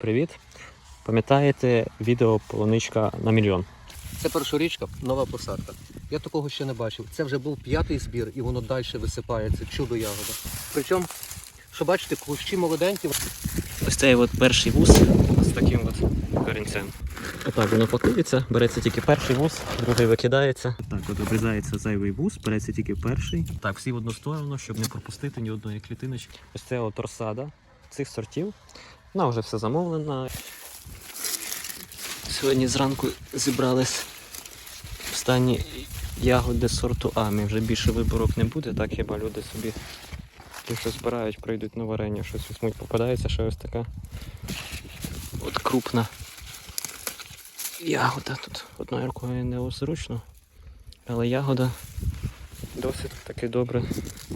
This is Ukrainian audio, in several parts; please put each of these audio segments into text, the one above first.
Привіт! Пам'ятаєте відео полуничка на мільйон? Це першорічка, нова посадка. Я такого ще не бачив. Це вже був п'ятий збір, і воно далі висипається. Чудо ягода. Причому, що бачите, кущі молоденькі. Ось цей от перший вуз з таким от корінцем. Отак воно пакується, береться тільки перший вуз, другий викидається. Так, от обрізається зайвий вуз, береться тільки перший. Так, всі в одну сторону, щоб не пропустити ні одної клітиночки. Ось це от розсада цих сортів. Вона вже все замовлена. Сьогодні зранку зібрались останні ягоди сорту А. Мі вже більше виборок не буде, так хіба люди собі ті, що збирають, прийдуть на варення, щось візьмуть, попадається ще ось така от крупна ягода. Тут одною рукою незручно, але ягода досить таки добре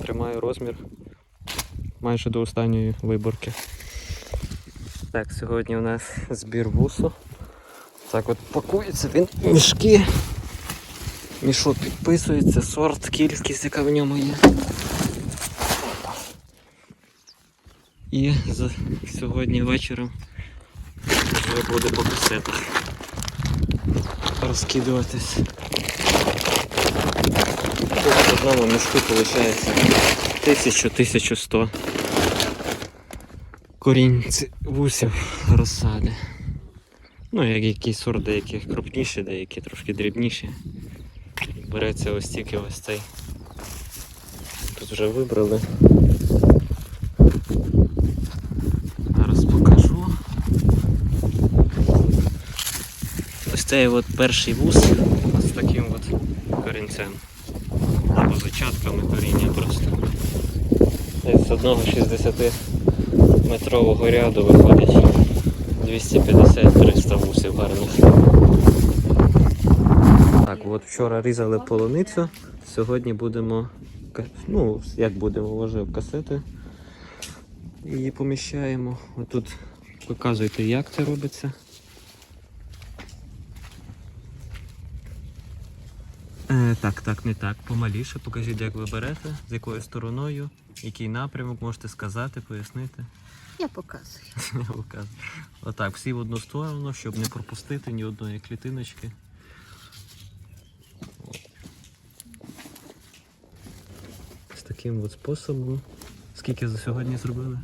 тримає розмір майже до останньої виборки. Так, сьогодні у нас збір вусу. Так от пакується він мішки. Мішок підписується, сорт, кількість, яка в ньому є. І за сьогодні вечором вже буде по касетах розкидуватись. Тут в одному мішку виходить 1000-1100 корінь вусів розсади. Ну, як якісь сорт, деякі крупніші, деякі трошки дрібніші. Береться ось тільки ось цей. Тут вже вибрали. Зараз покажу. Ось цей от перший вуз з таким от корінцем. Або зачатками коріння просто. З одного 60 метрового ряду виходить 250-300 вусів гарних. Так, от вчора різали полуницю. Сьогодні будемо, ну, як будемо, вложив касети. Її поміщаємо. Отут показуйте, як це робиться. Е, так, так, не так. Помаліше. Покажіть, як ви берете, з якою стороною, який напрямок, можете сказати, пояснити. Я показую. Я показую. Отак, всі в одну сторону, щоб не пропустити ні одної клітиночки. З таким от способом. Скільки за сьогодні зробили?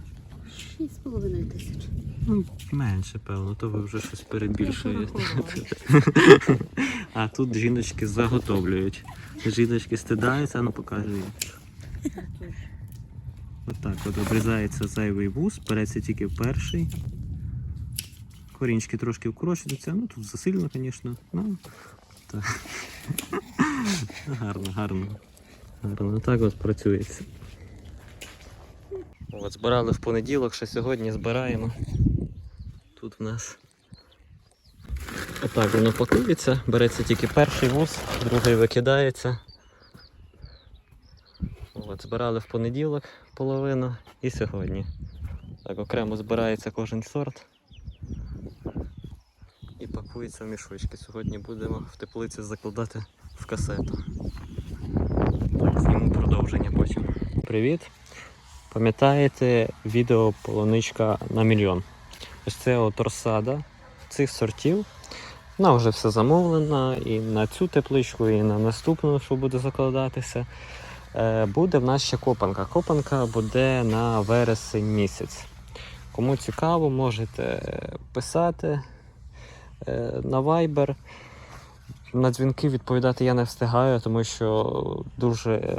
Шість з половиною тисяч. Ну, менше, певно, то ви вже щось перебільшуєте. А тут жіночки заготовлюють. Жіночки стидаються, ну покажи. Отак от обрізається зайвий вуз, береться тільки перший. Корінчики трошки вкорочуються, ну тут засильно, звісно. Ну, так. гарно, гарно. Гарно, так от працюється. От, збирали в понеділок, ще сьогодні збираємо. Тут в нас отак воно пакується, береться тільки перший вуз, другий викидається. От, збирали в понеділок половину і сьогодні. Так, окремо збирається кожен сорт і пакується в мішочки. Сьогодні будемо в теплиці закладати в касету. Зніму продовження потім. Привіт! Пам'ятаєте відео полуничка на мільйон? Ось це от розсада цих сортів. Вона вже все замовлена і на цю тепличку, і на наступну, що буде закладатися. Е, Буде в нас ще копанка. Копанка буде на вересень місяць. Кому цікаво, можете писати е, на Viber. На дзвінки відповідати я не встигаю, тому що дуже е,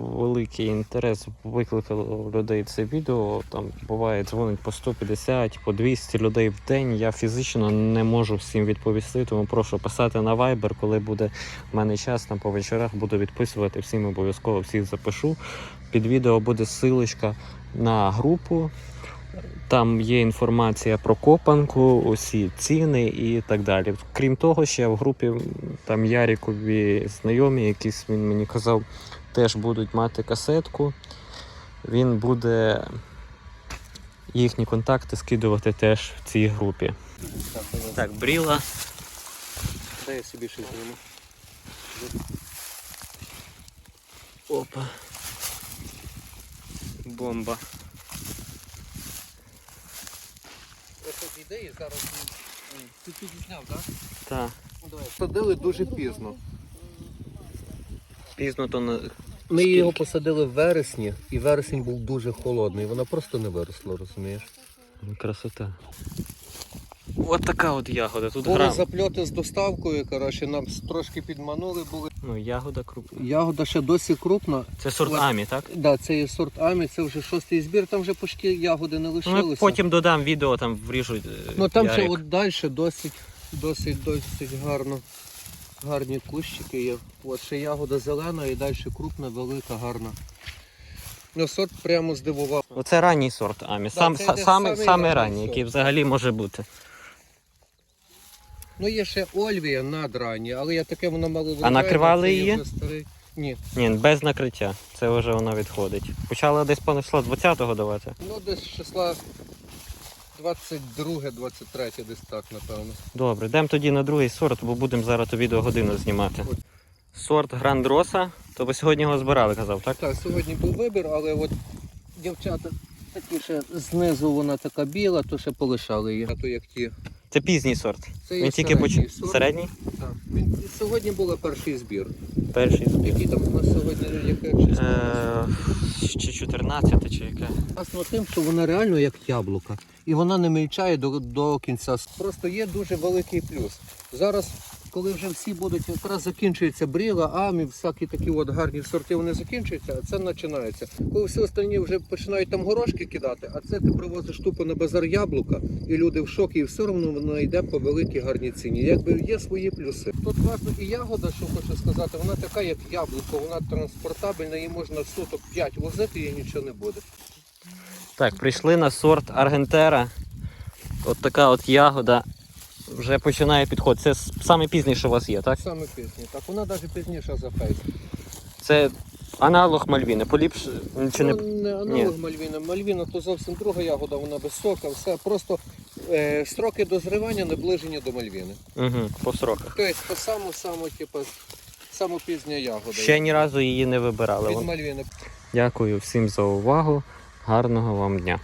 великий інтерес викликало людей це відео. Там буває дзвонить по 150, по 200 людей в день. Я фізично не можу всім відповісти, тому прошу писати на Viber, коли буде в мене час там по вечорах, буду відписувати всім обов'язково всіх запишу. Під відео буде ссылочка на групу. Там є інформація про копанку, усі ціни і так далі. Крім того, ще в групі там Ярикові знайомі, якісь він мені казав, теж будуть мати касетку. Він буде їхні контакти скидувати теж в цій групі. Так, бріла. Де я собі щось зніму? Опа. Бомба. Ідеї зараз. Ти підзняв, так? Так. Ну, давай. Садили дуже пізно. Пізно то не. Ми його посадили в вересні, і вересень був дуже холодний. Вона просто не виросла, розумієш? Красота. От така от ягода. Тут Були грам. запльоти з доставкою, коротше, нам трошки підманули були. Ну, ягода крупна. Ягода ще досі крупна. Це сорт От. Амі, так? Да, це є сорт Амі, це вже шостий збір, там вже почти ягоди не Ну, потім додам відео, там вріжуть. е, Ну там ще от далі досить, досить, досить гарно. Гарні кущики є. От ще ягода зелена і далі крупна, велика, гарна. Ну, сорт прямо здивував. Оце ранній сорт Амі. Сам, це са- йде самий ранній, який взагалі може бути. Ну є ще Ольвія надранні, але я таке воно мало врожайне, накривали це є її? вже старий. Ні. Ні, без накриття. Це вже воно відходить. Почали десь понесло 20-го давати. Ну десь числа 22-23, десь так, напевно. Добре, йдемо тоді на другий сорт, бо будемо зараз то відео годину знімати. Сорт Грандроса, то ви сьогодні його збирали, казав, так? Так, сьогодні був вибір, але от дівчата такі ще знизу вона така біла, то ще полишали її. А то як ті. Це пізній сорт. Це є Він тільки середній поч... сорт. середній? Так. Він сьогодні був перший збір. Перший збір. Який там у нас сьогодні яке? Е, чи 14, чи яке? Власно тим, що вона реально як яблука. І вона не мільчає до, до кінця. Просто є дуже великий плюс. Зараз, коли вже всі будуть, якраз закінчується бріла, амі, всякі такі от гарні сорти, вони закінчуються, а це починається. Коли всі останні вже починають там горошки кидати, а це ти привозиш тупо на базар яблука, і люди в шокі, і все одно вона йде по великій гарній ціні. Якби є свої плюси. Тут класно і ягода, що хочу сказати, вона така, як яблуко, вона транспортабельна, її можна суток 5 возити, і нічого не буде. Так, прийшли на сорт Аргентера. От така от ягода вже починає підходити. Це саме пізній, що у вас є, так? Саме пізні. Так, вона навіть пізніша за фейс. Це аналог Мальвіни. Поліпше чи не. Ну, не аналог Мальвіна. Мальвіна то зовсім друга ягода, вона висока, все. Просто е, строки дозрівання наближені до Мальвіни. Угу, по сроках. Тобто то саму, саму, типу, саму пізня ягода. Ще ні разу її не вибирали. Від Мальвіни. Дякую всім за увагу. Гарного вам дня.